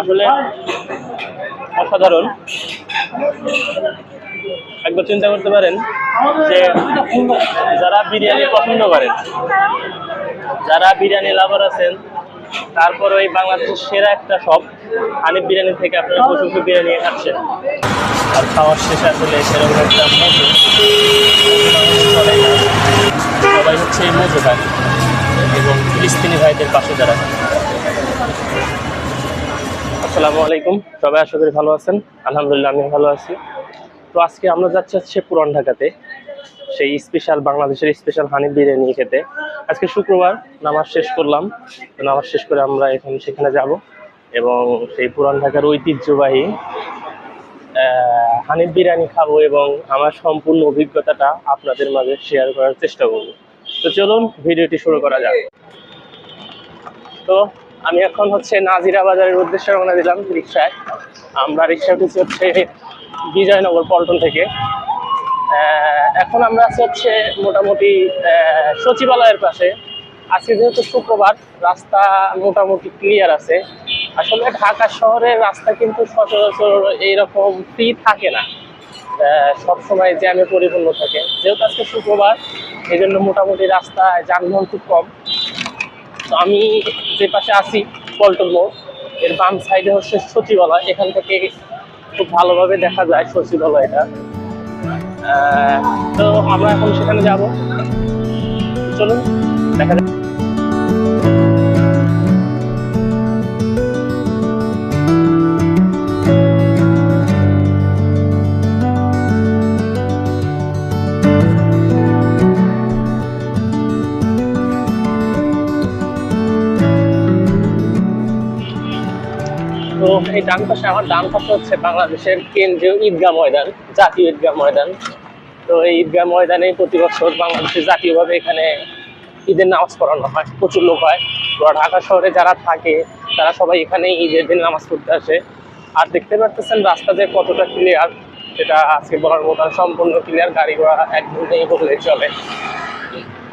আসলে অসাধারণ। একবার চিন্তা করতে পারেন যে যারা বিরিয়ানি পছন্দ করেন, যারা বিরিয়ানি লাভার আছেন, তারপর ওই বাংলাদেশের সেরা একটা শপ হানিফ বিরিয়ানি থেকে আপনারা বসে বিরিয়ানি খাচ্ছেন। আর খাওয়ার শেষে আসলে সেরকম একটা মজু। সবাই হচ্ছে এই এবং ফিলিস্তিনি ভাইদের পাশে যারা আসসালামু আলাইকুম। সবাই আশা করি ভালো আছেন। আলহামদুলিল্লাহ আমি ভালো আছি। তো আজকে আমরা যাচ্ছি হচ্ছে পুরান ঢাকাতে, সেই স্পেশাল বাংলাদেশের স্পেশাল হানি বিরিয়ানি খেতে। আজকে শুক্রবার, নামাজ শেষ করলাম। তো নামাজ শেষ করে আমরা এখন সেখানে যাব এবং সেই পুরান ঢাকার ঐতিহ্যবাহী হানিফ বিরিয়ানি খাব এবং আমার সম্পূর্ণ অভিজ্ঞতাটা আপনাদের মাঝে শেয়ার করার চেষ্টা করব। তো চলুন, ভিডিওটি শুরু করা যাক। তো আমি এখন হচ্ছে নাজিরা বাজারের উদ্দেশ্যে রওনা দিলাম রিক্সায়। আমরা রিক্সা উঠেছি হচ্ছে বিজয়নগর পল্টন থেকে। এখন আমরা আছি হচ্ছে মোটামুটি সচিবালয়ের পাশে। আজকে যেহেতু শুক্রবার, রাস্তা মোটামুটি ক্লিয়ার আছে। আসলে ঢাকা শহরের রাস্তা কিন্তু সচরাচর এইরকম ফ্রি থাকে না। সব সময় জ্যামে পরিপূর্ণ থাকে। যেহেতু আজকে শুক্রবার এই জন্য মোটামুটি রাস্তায় যানবাহন খুব কম। তো আমি যে পাশে আছি, পল্টন মোড়, এর বাম সাইডে হচ্ছে সচিবালয়। এখান থেকে খুব ভালোভাবে দেখা যায় সচিবালয়টা এটা। তো আমরা এখন সেখানে যাব। চলুন, দেখা যাক। তো এই ডান পাশে আমার ডান পাশে হচ্ছে বাংলাদেশের কেন্দ্রীয় ঈদগাহ ময়দান, জাতীয় ঈদগাহ ময়দান। তো এই ঈদগাহ ময়দানে প্রতি বছর বাংলাদেশে জাতীয়ভাবে এখানে ঈদের নামাজ পড়ানো হয়, প্রচুর লোক হয়। ঢাকা শহরে যারা থাকে, তারা সবাই এখানে ঈদের দিন নামাজ পড়তে আসে। আর দেখতে পারতেছেন রাস্তা যে কতটা ক্লিয়ার সেটা আজকে বলার মতো সম্পূর্ণ ক্লিয়ার গাড়ি ঘোড়া একদম নেই বললেই চলে।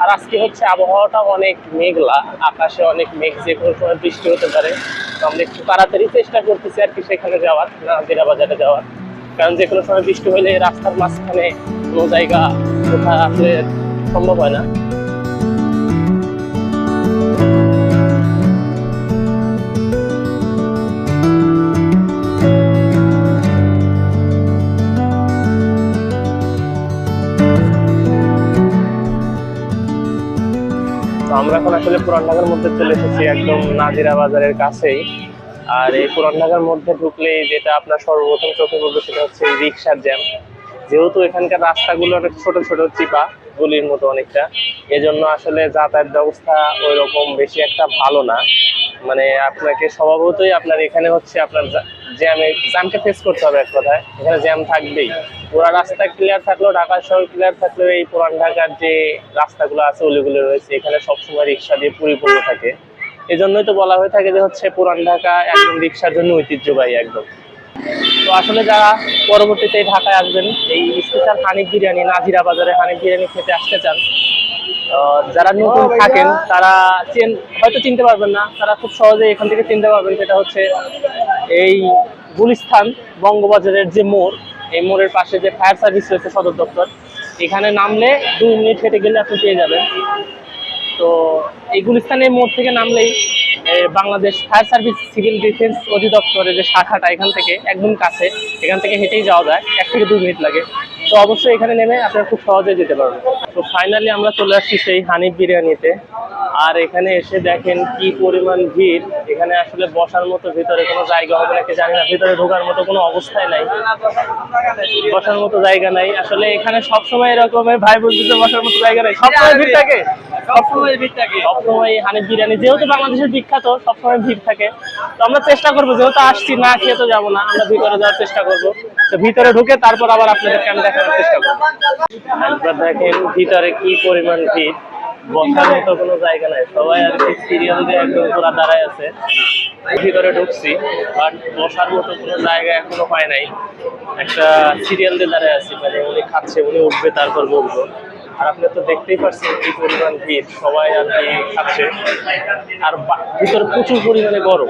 আর আজকে হচ্ছে আবহাওয়াটা অনেক মেঘলা, আকাশে অনেক মেঘ, যে কোনো সময় বৃষ্টি হতে পারে। আমরা একটু তাড়াতাড়ি চেষ্টা করতেছি আর কি সেখানে যাওয়ার নাজিরা বাজারে যাওয়ার। কারণ যে কোনো সময় বৃষ্টি হলে রাস্তার মাঝখানে কোনো জায়গা কোথাও আসলে সম্ভব হয় না। তো আমরা এখন আসলে পুরান ঢাকার মধ্যে চলে এসেছি, একদম নাজিরা বাজারের কাছেই। আর এই পুরান ঢাকার মধ্যে ঢুকলেই যেটা আপনার সর্বপ্রথম চোখে পড়বে সেটা হচ্ছে রিক্সার জ্যাম যেহেতু এখানকার রাস্তাগুলো অনেক ছোট ছোট চিপা গুলির মতো অনেকটা, এজন্য আসলে যাতায়াত ব্যবস্থা ওই রকম বেশি একটা ভালো না। মানে আপনাকে স্বভাবতই আপনার এখানে হচ্ছে আপনার জ্যামে, জ্যামকে ফেস করতে হবে এক কথায়। এখানে জ্যাম থাকবেই। পুরা রাস্তা ক্লিয়ার থাকলেও, ঢাকা শহর ক্লিয়ার থাকলেও এই পুরান ঢাকার যে রাস্তাগুলো আছে ওগুলো রয়েছে, এখানে সবসময় রিক্সা দিয়ে পরিপূর্ণ থাকে। এই জন্যই তো বলা হয়ে থাকে যে হচ্ছে পুরান ঢাকা একদম রিক্সার জন্য ঐতিহ্যবাহী একদম। তো আসলে যারা পরবর্তীতে ঢাকায় আসবেন এই স্পেশাল হানিফ বিরিয়ানি নাজিরা বাজারে হানিফ বিরিয়ানি খেতে আসতে চান যারা নতুন থাকেন তারা চেন হয়তো চিনতে পারবেন না তারা খুব সহজে এখান থেকে চিনতে পারবেন সেটা হচ্ছে এই গুলিস্থান বঙ্গবাজারের যে মোড় এই মোড়ের পাশে যে ফায়ার সার্ভিস রয়েছে সদর দপ্তর এখানে নামলে দুই মিনিট হেঁটে গেলে আপনি পেয়ে যাবেন। তো এই গুলিস্তানের মোড় থেকে নামলেই Bangladesh fire service civil defence অধিদপ্তরের যে শাখাটা এখান থেকে, একদম কাছে, এখান থেকে হেঁটেই যাওয়া যায়, এক থেকে দুই মিনিট লাগে। তো অবশ্যই এখানে নেমে আপনারা খুব সহজে যেতে পারবেন। তো ফাইনালি আমরা চলে আসছি সেই হানিফ বিরিয়ানিতে। আর এখানে এসে দেখেন কি পরিমাণ ভিড়। এখানে আসলে বসার মতো ভিতরে কোনো জায়গা হবে নাকি জানি না, ভিতরে ঢোকার মতো কোনো অবস্থায় নাই। বসার মতো জায়গা নাই। আসলে এখানে সবসময় এরকমের ভাই বলতে বসার মতো জায়গা নাই। সবসময় ভিড় থাকে। সবসময় ভিড় থাকে, সবসময় হানিফ বিরিয়ানি, যেহেতু বাংলাদেশের বিখ্যাত, সবসময় ভিড় থাকে। তো আমরা চেষ্টা করব, যেহেতু আসছি, না খেয়ে তো যাব না, আমরা ভিতরে যাওয়ার চেষ্টা করব। তো ভিতরে ঢুকে তারপর আবার আপনাদেরকে আমি দেখানোর চেষ্টা করব। একবার দেখেন ভিতরে কি পরিমাণ ভিড়, বসার মতো কোনো জায়গা নাই। সবাই আর কি সিরিয়াল দিয়ে একদম পুরা দাঁড়ায় আছে। ভিতরে ঢুকছি বাট বসার মতো কোনো জায়গা এখনও পাই নাই। একটা সিরিয়াল দিয়ে দাঁড়ায় আছি মানে উনি খাচ্ছে, উনি উঠবে, তারপর বলব। আর আপনি তো দেখতেই পাচ্ছেন কি পরিমাণ ভিড়, সবাই আর কি খাচ্ছে। আর ভিতরে প্রচুর পরিমাণে গরম।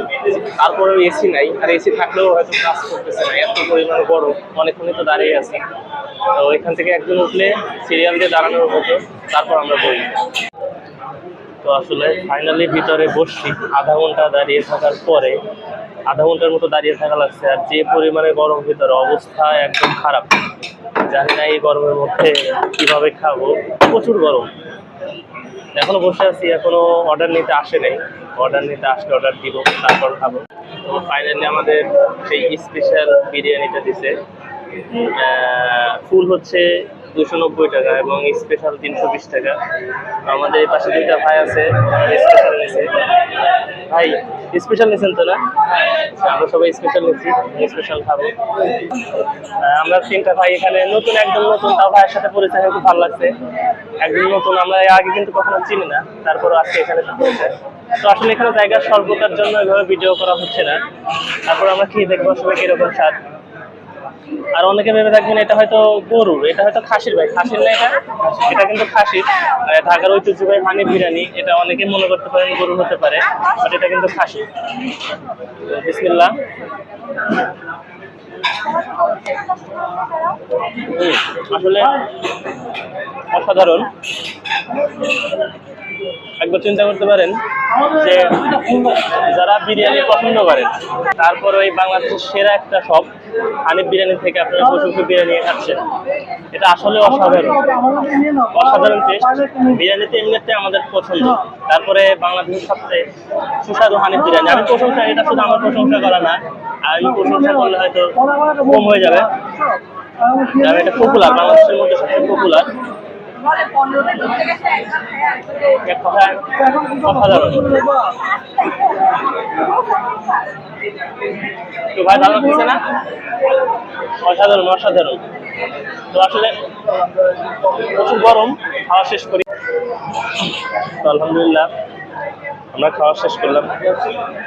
তারপরেও এসি নাই, আর এসি থাকলেও হয়তো কাজ করতেছে না, এত পরিমাণ গরম অনেকক্ষণই তো দাঁড়িয়ে আছে। তো এখান থেকে একজন উঠলে সিরিয়াল দিয়ে দাঁড়ানোর মতো, তারপর আমরা বলি। তো আসলে ফাইনালি ভিতরে বসছি, আধা ঘণ্টা দাঁড়িয়ে থাকার পরে, আধা ঘণ্টার মতো দাঁড়িয়ে থাকা লাগছে, আর যে পরিমাণে গরম ভিতরে, অবস্থা একদম খারাপ। জানি না এই গরমের মধ্যে কীভাবে খাব। প্রচুর গরম। এখনও বসে আছি, এখনও অর্ডার নিতে আসে নাই। অর্ডার নিতে আসলে অর্ডার দিব, তারপর খাব। তো ফাইনালি আমাদের সেই স্পেশাল বিরিয়ানিটা দিছে। ফুল হচ্ছে দুশো নব্বই টাকা এবং স্পেশাল তিনশো বিশ টাকা। আমাদের এই পাশে দুইটা ভাই আছে স্পেশাল নিছে ভাই স্পেশাল নিয়েছেন তো না আচ্ছা, আমরা সবাই স্পেশাল নিচ্ছি স্পেশাল খাব। আমরা তিনটা ভাই এখানে নতুন একদম নতুন। তাও ভাইয়ের সাথে পরিচয় খুব ভালো লাগছে। একদম নতুন আমরা আগে কিন্তু কখনো চিনি না। তারপর আজকে এখানে তো আসলে এখানে জায়গার স্বল্পতার জন্য এভাবে ভিডিও করা হচ্ছে না। তারপর আমরা খেয়ে দেখব সবাই কীরকম স্বাদ। আর অনেকে ভেবে থাকবেন এটা হয়তো গরুর এটা হয়তো খাসির ভাই। খাসির না এটা? এটা কিন্তু খাসির। ঢাকার ঐতিহ্যবাহী হানি বিরিয়ানি এটা অনেকে মনে করতে পারেন গরু হতে পারে বাট এটা কিন্তু খাসি বিসমিল্লাহ। হুম, আসলে অসাধারণ। একবার চিন্তা করতে পারেন যে যারা বিরিয়ানি পছন্দ করেন, তারপর ওই বাংলাদেশের সেরা একটা শপ, হানিফ বিরিয়ানি থেকে আপনারা পশু বিরিয়ানি খাচ্ছেন। এটা আসলে অসাধারণ। অসাধারণ টেস্ট বিরিয়ানিতে এমনিতে আমাদের পছন্দ। তারপরে বাংলাদেশের সবচেয়ে সুস্বাদু হানিফ বিরিয়ানি। আমি প্রশংসা, এটা শুধু আমার প্রশংসা করা না, আর আমি প্রশংসা করলে হয়তো কম হয়ে যাবে। এটা পপুলার বাংলাদেশের মধ্যে সবচেয়ে পপুলার অসাধারণ অসাধারণ। তো আসলে প্রচুর গরম, খাওয়া শেষ করি। তো আলহামদুলিল্লাহ, আমরা খাওয়া শেষ করলাম।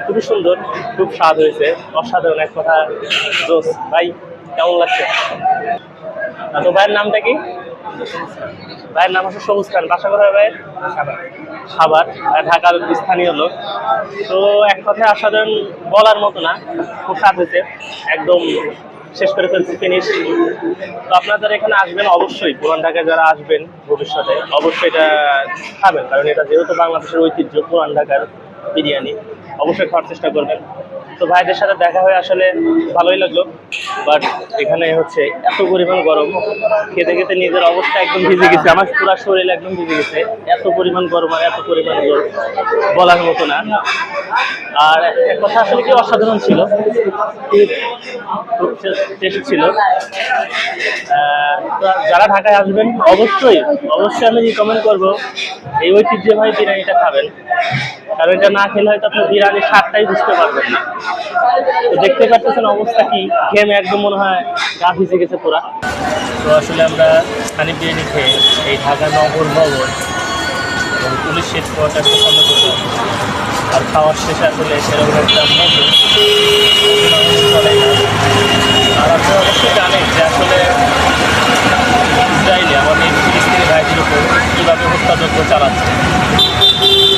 খুবই সুন্দর, খুব স্বাদ হয়েছে। অসাধারণ এক কথা, জোস। ভাই, কেমন লাগছে? তো ভাইয়ের নামটা কি? ভাইয়ের নাম হচ্ছে সবুজ খান। বাসা কোথায় সাবার আর ঢাকার স্থানীয় লোক। তো এক কথায় অসাধারণ বলার মতো না, খুব স্বাদ হয়েছে। একদম শেষ করে ফেলছি ফিনিশ তো আপনারা এখানে আসবেন অবশ্যই। পুরান ঢাকায় যারা আসবেন ভবিষ্যতে, অবশ্যই এটা খাবেন। কারণ এটা যেহেতু বাংলাদেশের ঐতিহ্য, পুরান ঢাকার বিরিয়ানি, অবশ্যই খাওয়ার চেষ্টা করবেন। তো ভাইদের সাথে দেখা হয়ে আসলে ভালোই লাগল বাট এখানে হচ্ছে এত পরিমাণ গরম, খেতে খেতে নিজের অবস্থা একদম ভিজে গেছে, আমার পুরো শরীর একদম ভিজে গেছে, এত পরিমাণ গরম আর এত পরিমাণ গরম, বলার মতো না। আর এক কথা আসলে কি অসাধারণ ছিল, টেস্ট ছিল। যারা ঢাকায় আসবেন, অবশ্যই অবশ্যই আমি রিকমেন্ড করব, এই ঐতিহ্যবাহী বিরিয়ানিটা খাবেন, কারণ এটা না খেলে হয়তো আপনি বিরিয়ানির স্বাদটাই বুঝতে পারবেন না। তো দেখতে পাচ্ছেন অবস্থা কি? খেয়ে একদম মনে হয় গা ভিজে গেছে পুরা। তো আসলে আমরা খানি বিরিয়ানি খেয়ে এই ঢাকা নগর ভবন এবং পুলিশ শেষ একটা প্রথম করলাম আর খাওয়ার শেষে আসলে সেরকম একটা মজা চলে না আর আপনি অবশ্যই জানেন যে আসলে ইসরায়েলে আমাদের ফিলিস্তিনি ভাইদের উপর কীভাবে হত্যাযজ্ঞ চালাচ্ছে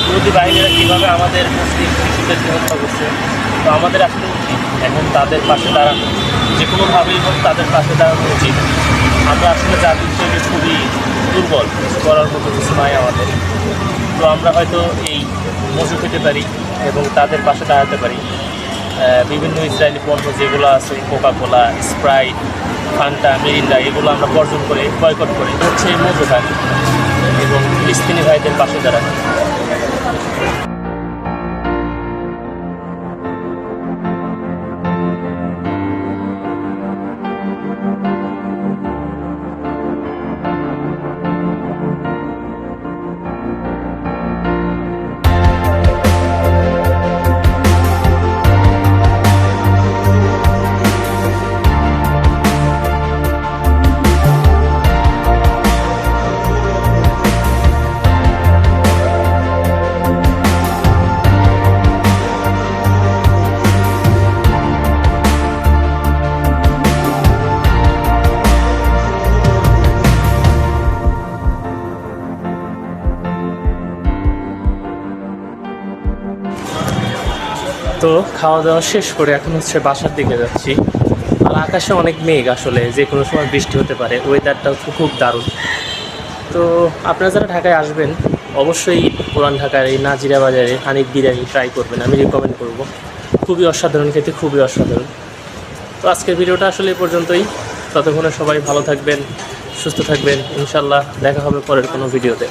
বিরোধী বাহিনীরা কীভাবে আমাদের মুসলিম শিশুদেরকে হত্যা করছে তো আমাদের আসলে উচিত এখন তাদের পাশে দাঁড়ানো। যে কোনোভাবেই হোক তাদের পাশে দাঁড়ানো উচিত। আমরা আসলে জাতি হিসেবে খুবই দুর্বল কিছু করার মতো কিছু নাই আমাদের। তো আমরা হয়তো এই মজু খেতে পারি এবং তাদের পাশে দাঁড়াতে পারি। বিভিন্ন ইসরায়েলি পণ্য যেগুলো আছে Coca Cola Sprite Fanta Mirinda এগুলো আমরা বর্জন করে বয়কট করি হচ্ছে মজু খান এবং ফিলিস্তিনি ভাইদের পাশে দাঁড়ানো। তো খাওয়া দাওয়া শেষ করে এখন হচ্ছে বাসার দিকে যাচ্ছি। আর আকাশে অনেক মেঘ আসলে, যে কোনো সময় বৃষ্টি হতে পারে ওয়েদারটাও খুব দারুণ। তো আপনারা যারা ঢাকায় আসবেন, অবশ্যই পুরান ঢাকার এই নাজিরা বাজারে হানিফ বিরিয়ানি ট্রাই করবেন, আমি রেকমেন্ড করব। খুবই অসাধারণ, খেতে খুবই অসাধারণ। তো আজকের ভিডিওটা আসলে এই পর্যন্তই। ততক্ষণে সবাই ভালো থাকবেন, সুস্থ থাকবেন। ইনশাল্লাহ দেখা হবে পরের কোনো ভিডিওতে।